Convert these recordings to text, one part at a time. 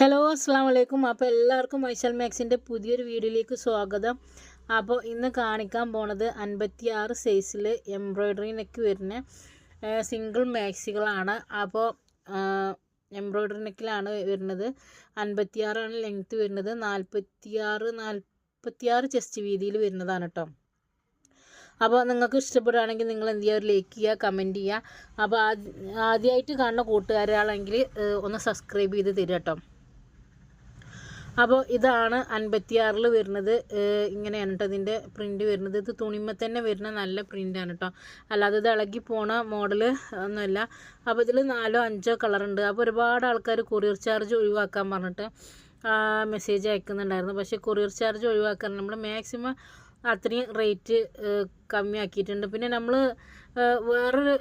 Hello അസ്സാം വലൈക്കും അപ്പോൾ എല്ലാവർക്കും മൈസൽ മാക്സിന്റെ പുതിയൊരു വീഡിയോയിലേക്ക് സ്വാഗതം. അപ്പോൾ ഇന്ന് കാണിക്കാൻ പോണത് അൻപത്തി ആറ് സൈസിൽ എംബ്രോയ്ഡറി നെക്ക് വരുന്ന സിംഗിൾ മാക്സികളാണ്. അപ്പോൾ എംബ്രോയ്ഡറി നെക്കിലാണ് വരുന്നത്. അൻപത്തിയാറാണ് ലെങ്ത്ത് വരുന്നത്. നാൽപ്പത്തിയാറ് നാൽപ്പത്തിയാറ് ചെസ്റ്റ് വീതിയിൽ വരുന്നതാണ് കേട്ടോ അപ്പോൾ നിങ്ങൾക്ക് ഇഷ്ടപ്പെടുകയാണെങ്കിൽ നിങ്ങൾ എന്ത് ചെയ്യുക? ലൈക്ക് ചെയ്യുക കമന്റ് ചെയ്യുക. അപ്പോൾ ആദ്യമായിട്ട് കാണുന്ന കൂട്ടുകാരാണെങ്കിൽ ഒന്ന് സബ്സ്ക്രൈബ് ചെയ്ത് തരിക കേട്ടോ അപ്പോൾ ഇതാണ് അൻപത്തിയാറിൽ വരുന്നത്. ഇങ്ങനെയാണ് കേട്ടോ ഇതിന്റെ പ്രിന്റ് വരുന്നത്. ഇത് തുണിമ തന്നെ വരുന്ന നല്ല പ്രിന്റാണ് കേട്ടോ അല്ലാതെ ഇത് ഇളകി പോണ മോഡൽ ഒന്നുമല്ല. അപ്പോൾ ഇതിൽ നാലോ അഞ്ചോ കളറുണ്ട് അപ്പോൾ ഒരുപാട് ആൾക്കാർ കൊറിയർ ചാർജ് ഒഴിവാക്കാൻ പറഞ്ഞിട്ട് മെസ്സേജ് അയക്കുന്നുണ്ടായിരുന്നു. പക്ഷേ കൊറിയർ ചാർജ് ഒഴിവാക്കാൻ നമ്മൾ മാക്സിമം അത്രയും റേറ്റ് കമ്മിയാക്കിയിട്ടുണ്ട്. പിന്നെ നമ്മൾ വേറൊരു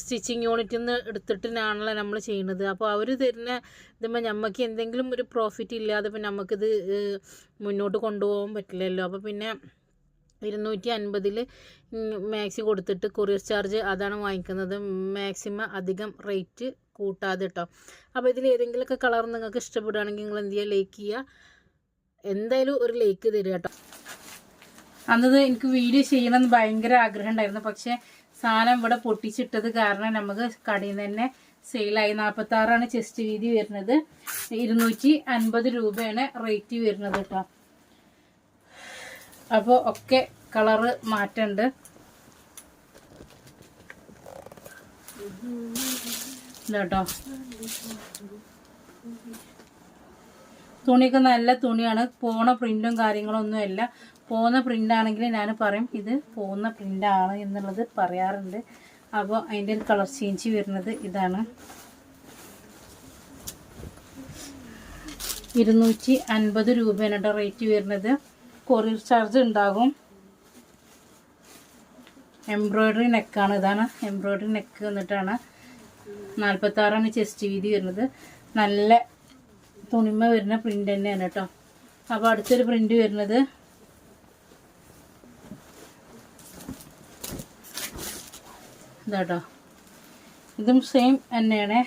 സ്റ്റിച്ചിങ് യൂണിറ്റിൽ നിന്ന് എടുത്തിട്ടാണല്ലോ നമ്മൾ ചെയ്യുന്നത് അപ്പോൾ അവർ തരുന്ന ഇതുമ്പോൾ നമുക്ക് എന്തെങ്കിലും ഒരു പ്രോഫിറ്റ് ഇല്ലാതെ പിന്നെ നമുക്കിത് മുന്നോട്ട് കൊണ്ടുപോകാൻ പറ്റില്ലല്ലോ. അപ്പോൾ പിന്നെ ഇരുന്നൂറ്റി അൻപതിൽ മാക്സി കൊടുത്തിട്ട് കൊറിയർ ചാർജ് അതാണ് വാങ്ങിക്കുന്നത്. മാക്സിമം അധികം റേറ്റ് കൂട്ടാതെ കേട്ടോ അപ്പോൾ ഇതിൽ ഏതെങ്കിലുമൊക്കെ കളർ നിങ്ങൾക്ക് ഇഷ്ടപ്പെടുകയാണെങ്കിൽ നിങ്ങൾ എന്ത് ചെയ്യുക? ലൈക്ക് ചെയ്യുക. എന്തായാലും ഒരു ലൈക്ക് തരിക കേട്ടോ അന്നത് എനിക്ക് വീഡിയോ ചെയ്യണമെന്ന് ഭയങ്കര ആഗ്രഹം ഉണ്ടായിരുന്നു. പക്ഷേ സാധനം ഇവിടെ പൊട്ടിച്ചിട്ടത് കാരണം നമുക്ക് കടയിൽ നിന്ന് തന്നെ സെയിലായി നാൽപ്പത്തി ആറാണ് ചെസ്റ്റ് വീതി വരുന്നത്. ഇരുന്നൂറ്റി അൻപത് രൂപയാണ് റേറ്റ് വരുന്നത് കേട്ടോ. അപ്പോൾ ഒക്കെ കളറ് മാറ്റുണ്ട്. ഇതാട്ടോ. തുണിയൊക്കെ നല്ല തുണിയാണ്. പോണ പ്രിന്റും കാര്യങ്ങളൊന്നുമല്ല. പോകുന്ന പ്രിന്റ് ആണെങ്കിൽ ഞാൻ പറയും ഇത് പോകുന്ന പ്രിന്റ് ആണ് എന്നുള്ളത് പറയാറുണ്ട്. അപ്പോൾ അതിന്റെ ഒരു കളർ ചേഞ്ച് വരുന്നത് ഇതാണ്. ഇരുന്നൂറ്റി അൻപത് രൂപയാണ് കേട്ടോ റേറ്റ് വരുന്നത്. കൊറിയർ ചാർജ് ഉണ്ടാകും. എംബ്രോയ്ഡറി നെക്കാണ്. ഇതാണ് എംബ്രോയ്ഡറി നെക്ക് വന്നിട്ടാണ്. നാൽപ്പത്താറാണ് ചെസ്റ്റ് വീതി വരുന്നത്. നല്ല തുണിമ വരുന്ന പ്രിന്റ് തന്നെയാണ് കേട്ടോ അപ്പോൾ അടുത്തൊരു പ്രിന്റ് വരുന്നത്. ഇതാട്ടോ ഇതും സെയിം തന്നെയാണ്.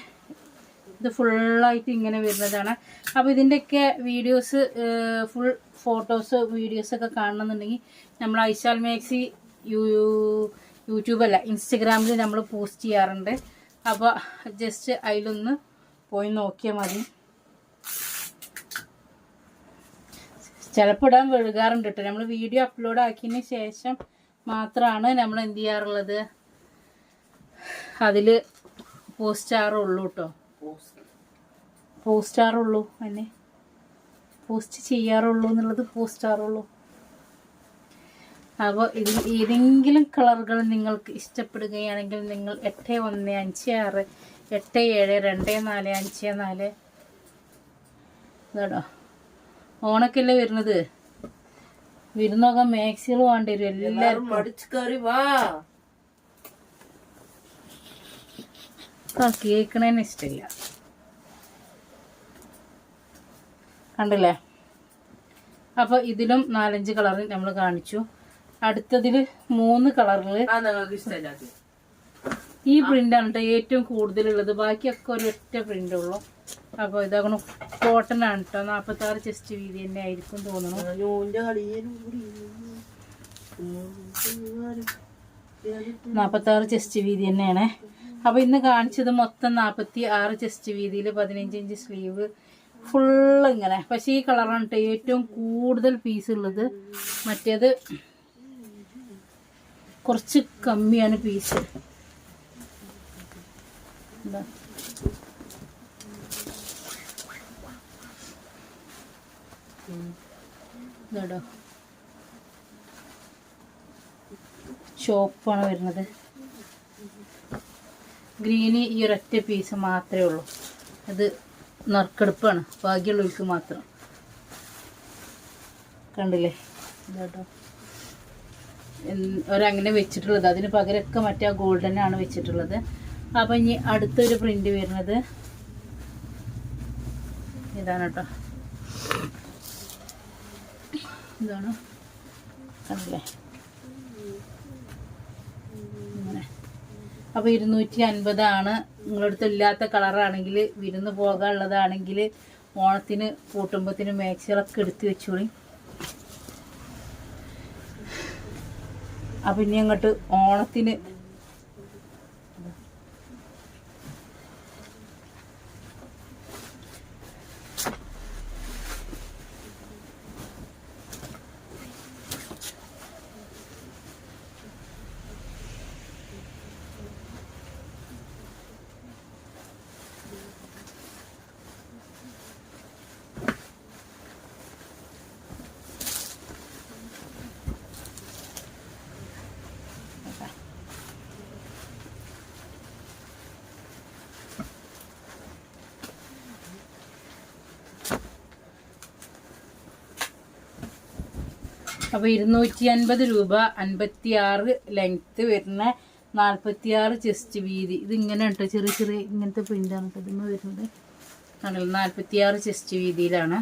ഇത് ഫുള്ളായിട്ട് ഇങ്ങനെ വരുന്നതാണ്. അപ്പോൾ ഇതിന്റെയൊക്കെ വീഡിയോസ് ഫുൾ ഫോട്ടോസ് വീഡിയോസൊക്കെ കാണണമെന്നുണ്ടെങ്കിൽ നമ്മൾ ഐശാൽ മാക്സി യൂ യൂട്യൂബല്ല ഇൻസ്റ്റഗ്രാമിൽ നമ്മൾ പോസ്റ്റ് ചെയ്യാറുണ്ട്. അപ്പോൾ ജസ്റ്റ് അതിലൊന്ന് പോയി നോക്കിയാൽ മതി. ചിലപ്പോൾ ഇടാൻ വെഴുകാറുണ്ട് കേട്ടോ നമ്മൾ വീഡിയോ അപ്ലോഡ് ആക്കിയതിന് ശേഷം മാത്രമാണ് നമ്മൾ എന്ത് ചെയ്യാറുള്ളത്? അതിൽ പോസ്റ്റാറുള്ളൂ കേട്ടോ പോസ്റ്റാറുള്ളൂ എന്നെ പോസ്റ്റ് ചെയ്യാറുള്ളൂ എന്നുള്ളത് പോസ്റ്റാറുള്ളൂ അപ്പോൾ ഇതിൽ ഏതെങ്കിലും കളറുകൾ നിങ്ങൾക്ക് ഇഷ്ടപ്പെടുകയാണെങ്കിൽ നിങ്ങൾ എട്ട് ഒന്ന് അഞ്ച് ആറ് എട്ട് ഏഴ് രണ്ട് നാല് അഞ്ച് നാല്. ഇതാടോ ഓണക്കല്ലേ വരുന്നത്? വിരുന്നൊക്കെ മാക്സികൾ വേണ്ടി വരും. എല്ലാരും മടിച്ചു കയറി വാ. കേക്കണേന്ന് കേൾക്കണേന് ഇഷ്ടമില്ല കണ്ടില്ലേ? അപ്പോൾ ഇതിലും നാലഞ്ച് കളർ നമ്മൾ കാണിച്ചു. അടുത്തതിൽ മൂന്ന് കളറിൽ ഈ പ്രിന്റാണ് കേട്ടോ ഏറ്റവും കൂടുതലുള്ളത്. ബാക്കിയൊക്കെ ഒരൊറ്റ പ്രിന്റുള്ളൂ അപ്പോൾ ഇതാകണം കോട്ടൺ ആണ് കേട്ടോ നാൽപ്പത്താറ് ചെസ്റ്റ് വീതി തന്നെ ആയിരിക്കും തോന്നുന്നു നാപ്പത്തി ആറ് നാൽപ്പത്താറ് ചെസ്റ്റ് വീതി തന്നെയാണ്. അപ്പോൾ ഇന്ന് കാണിച്ചത് മൊത്തം നാൽപ്പത്തി ആറ് ചെസ്റ്റ് വീതിയിൽ പതിനഞ്ച് ഇഞ്ച് സ്ലീവ് ഫുള്ള് ഇങ്ങനെ. പക്ഷേ ഈ കളറാണ് കേട്ടോ ഏറ്റവും കൂടുതൽ പീസ് ഉള്ളത്. മറ്റേത് കുറച്ച് കമ്മിയാണ് പീസ് എന്താ ഇതാടോ. ചോപ്പാണ് വരുന്നത്. ഗ്രീന് ഈ ഒരൊറ്റ പീസ് മാത്രമേ ഉള്ളൂ. അത് നറുക്കെടുപ്പാണ്. ബാക്കിയുള്ളവർക്ക് മാത്രം. കണ്ടില്ലേ? ഇതാട്ടോ ഒരങ്ങനെ വെച്ചിട്ടുള്ളത്. അതിന് പകരമൊക്കെ മറ്റേ ഗോൾഡൻ ആണ് വെച്ചിട്ടുള്ളത്. അപ്പം ഇനി അടുത്തൊരു പ്രിന്റ് വരുന്നത്. ഇതാണ് കേട്ടോ. ഇതാണ്? കണ്ടില്ലേ അപ്പോൾ ഇരുന്നൂറ്റി അൻപതാണ് നിങ്ങളടുത്ത് ഇല്ലാത്ത കളറാണെങ്കിൽ വിരുന്ന് പോകാനുള്ളതാണെങ്കിൽ ഓണത്തിന് കൂട്ടുമ്പത്തിന് മേച്ചുകളൊക്കെ എടുത്ത് വെച്ചോളി. അപ്പം ഇനി അങ്ങോട്ട് ഓണത്തിന് അപ്പോൾ ഇരുന്നൂറ്റി അൻപത് രൂപ അൻപത്തി ആറ് ലെങ്ത്ത് വരുന്ന നാൽപ്പത്തി ആറ് ചെസ്റ്റ് വീതി. ഇത് ഇങ്ങനെ കേട്ടോ ചെറിയ ചെറിയ ഇങ്ങനത്തെ പ്രിന്റാണ് കേട്ടോ ഇതിന്മേൽ വരുന്നത്. ആണല്ലോ നാൽപ്പത്തി ആറ് ചെസ്റ്റ് വീതിയിലാണ്.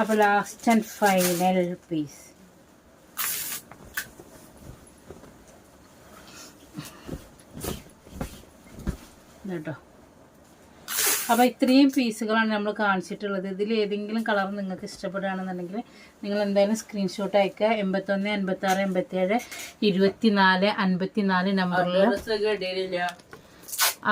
അപ്പോൾ ലാസ്റ്റ് ആൻഡ് ഫൈനൽ പീസ് കേട്ടോ അപ്പോൾ ഇത്രയും പീസുകളാണ് നമ്മൾ കാണിച്ചിട്ടുള്ളത്. ഇതിൽ ഏതെങ്കിലും കളർ നിങ്ങൾക്ക് ഇഷ്ടപ്പെടുകയാണെന്നുണ്ടെങ്കിൽ നിങ്ങൾ എന്തായാലും സ്ക്രീൻഷോട്ട് അയക്കുക എൺപത്തൊന്ന് എൺപത്തി ആറ് എൺപത്തി ഏഴ് ഇരുപത്തി നാല് അൻപത്തി നാല് നമ്പറിൽ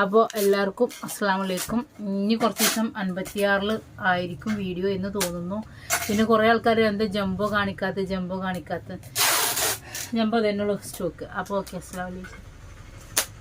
അപ്പോൾ എല്ലാവർക്കും അസ്സാം വലൈക്കും ഇനി കുറച്ച് ദിവസം അൻപത്തിയാറിൽ ആയിരിക്കും വീഡിയോ എന്ന് തോന്നുന്നു. പിന്നെ കുറേ ആൾക്കാർ എന്താ ജംബോ കാണിക്കാത്ത ജംബോ കാണിക്കാത്ത ജംബോ തന്നെയുള്ള സ്റ്റോക്ക് അപ്പോൾ ഓക്കെ അസ്സാം വലൈക്കും